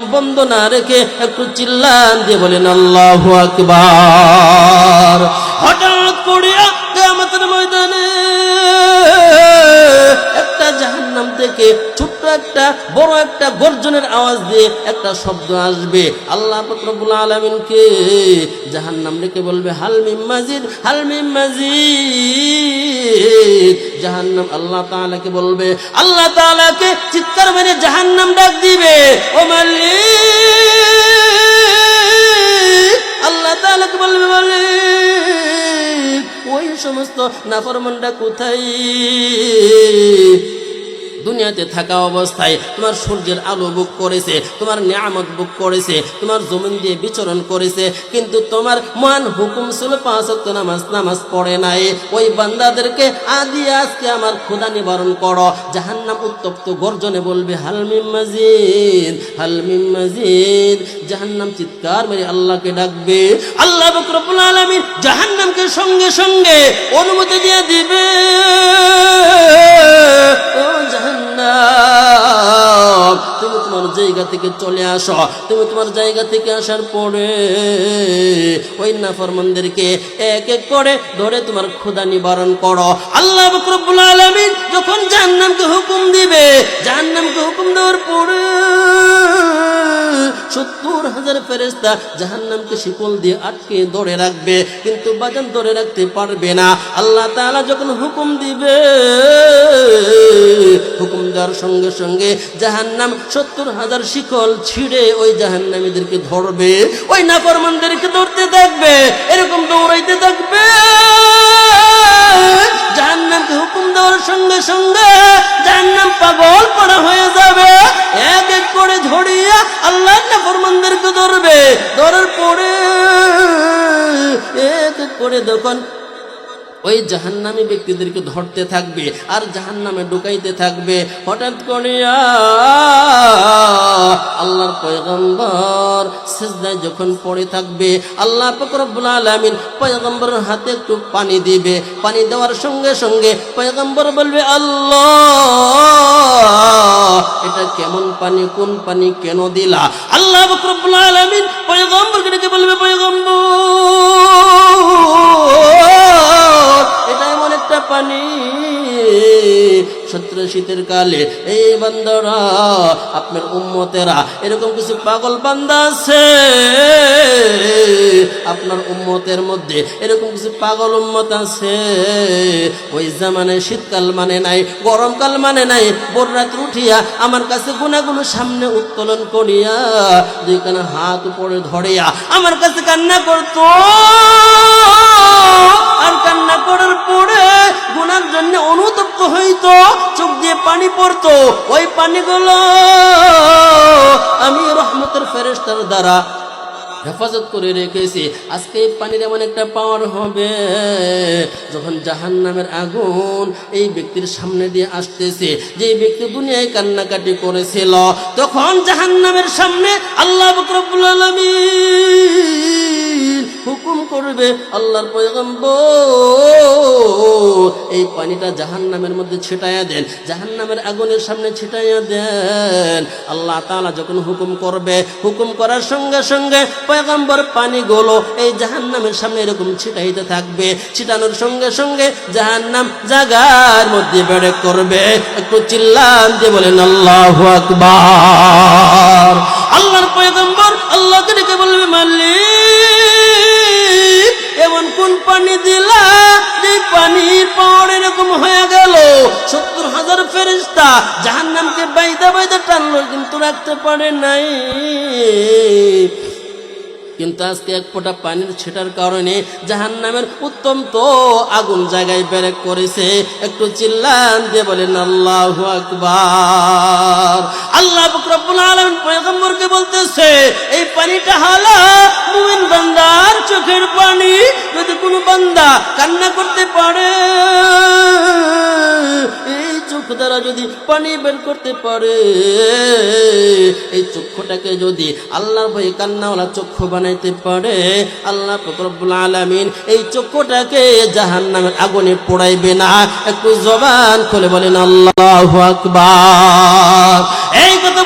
বন্ধ না রেখে একটু চিল্লান দিয়ে বলেন আল্লাহ আকবার। হঠাৎ করিয়া একটা বড় একটা গর্জনের আওয়াজ দিয়ে একটা শব্দ আসবে। আল্লাহ রব্বুল আলামিনকে জাহান্নাম রেখে বলবে হালমিম মাজিদ হালমিম মাজিদ। জাহান্নাম আল্লাহ তাআলাকে বলবে, আল্লাহ তাআলাকে চিৎকার মেরে জাহান্নাম ডাক দিবে। ও মালিক। আল্লাহ তাআলাকে বলবে, মালিক, ওই সমস্ত নাফরমানরা কোথায়? দুনিয়াতে থাকা অবস্থায় তোমার সূর্যের আলো বুক করেছে, তোমার নিয়ামত বুক করেছে, তোমার জমিন দিয়ে বিচরণ করেছে, কিন্তু তোমার মান হুকুম ছিল পাঁচ নামাজ নামাজ পড়ে নাই। ওই বান্দাদেরকে আদি আজকে আমার ক্ষুদা নিবারণ করো। জাহান্নাম উত্তপ্ত গর্জনে বলবে হালমিম মাজিদ হালমিম মাজিদ। জাহান্নাম চিৎকার মেরে আল্লাহকে ডাকবে, আল্লাহ বকরবুল আলমী জাহান্নামকে সঙ্গে সঙ্গে অনুমতি দিয়ে দিবে। জায়গা থেকে চলে আসো। তুমি তোমার জায়গা থেকে আসার পরে ওই নাফরমানদেরকে এক এক করে ধরে তোমার ক্ষুদা নিবারণ করো। আল্লাহ বকরবুল আলমিন যখন জাহান্নামকে হুকুম দিবে, জাহান্নামকে হুকুম দেওয়ার পরে সত্তর হাজার ফেরেস্তা জাহান্নামকে শিকল দিয়ে আটকে ধরে রাখবে, কিন্তু বাজান ধরে রাখতে পারবে না। আল্লাহ তাআলা যখন হুকুম দিবে, হুকুম দেওয়ার সঙ্গে সঙ্গে জাহান্নাম সত্তর হাজার শিকল ছিঁড়ে ওই জাহান্নামীদেরকে ধরবে, ওই নাফরমানদেরকে ধরতে থাকবে, এরকম দৌড়াইতে থাকবে। ধরবে ধরার পরে এক করে দোকান। ওই জাহান্নামী ব্যক্তিদেরকে ধরতে থাকবে আর জাহান্নামে ঢুকাইতে থাকবে। হঠাৎ করিয়া আল্লাহর পয়গম্বর সেজদায় যখন পড়ে থাকবে, আল্লাহ ফকরবুল আলমিন পয়গম্বরের হাতে একটু পানি দিবে। পানি দেওয়ার সঙ্গে সঙ্গে পয়গম্বর বলবে, আল্লাহ, এটা কেমন পানি, কোন পানি কেন দিলা? আল্লাহ ফকরবুল আলমিন পয়গম্বরকে ডেকে বলবে, পয়গম্বর, এটা এমন একটা পানি সত্র শীতের কালে, এই বান্দারা, আপনার উম্মতেরা, এরকম কিছু পাগল বান্দা আছে? আপনার উম্মতের মধ্যে এরকম কিছু পাগল উম্মত আছে? ওই জামানে শীতকাল মানে নাই, গরমকাল মানে নাই বড় রাত উঠিয়া আমার কাছে গুণাগুলো সামনে উত্তোলন করিয়া, দুইখানা হাত উপরে ধরিয়া আমার কাছে কান্না করতো। আর কান্না করার হইতো, চোখ দিয়ে পানি পড়তো, ওই পানিগুলো আমি রহমতের ফেরেস্তার দ্বারা হেফাজত করে রেখেছি। আজকে এই পানির এমন একটা পাওয়ার হবে, যখন জাহান নামের আগুন এই ব্যক্তির সামনে দিয়ে আসতেছে। যে ব্যক্তি দুনিয়ায় কান্নাকাটি করেছিল, তখন জাহান নামের সামনে আল্লাহ বকরবুল আলমিন হুকুম করবে আল্লাহর পয়গম্বর। এই পানিটা জাহান নামের মধ্যে ছিটাইয়া দেন জাহান নামের আগুনের সামনে ছিটাইয়া দেন। আল্লাহ তাআলা যখন হুকুম করবে, হুকুম করার সঙ্গে সঙ্গে পয়গম্বর পানি গুলো এই জাহান নামের সামনে এরকম ছিটাইতে থাকবে। ছিটানোর সঙ্গে সঙ্গে জাহান নাম জাগার মধ্যে বেড়ে করবে। একটু চিল্লান দিয়ে বলেন, আল্লাহ আকবার। আল্লাহর পয়গম্বর আল্লাহকে ডেকে বলবে কোন পানি দিলা যে পানির পাওয়ার এরকম হয়ে গেল। সত্তর হাজার ফেরিস্তা জাহান নামকে বাইদা বাইদা টানলো, কিন্তু রাখতে পারে নাই। কিন্তু আজকে এক ফোঁটা পানির ছেটার কারণে জাহান নামের উত্তম তো আগুন জায়গায় বেরেক করেছে। একটু চিল্লান দিয়ে বলেন, আল্লাহ আকবার। আল্লাহ রব্বুল আলামিন পয়গম্বরকে বলতেছে, এই পানিটা হালা মুমিন বান্দার চোখের পানি যদি কোনো বান্দা কান্না করতে পারে, এই চোখ দ্বারা যদি পানি বের করতে পারে, এই চক্ষুটাকে যদি আল্লাহর ভয়ে কান্নাওয়ালা চক্ষু বানাইতে পারে, আল্লাহ ফকরবুল আলমিন এই চক্ষুটাকে জাহান নামের আগুনে পোড়াইবে না। একটু জবান খুলে বলেন, আল্লাহ আকবার। এই কথা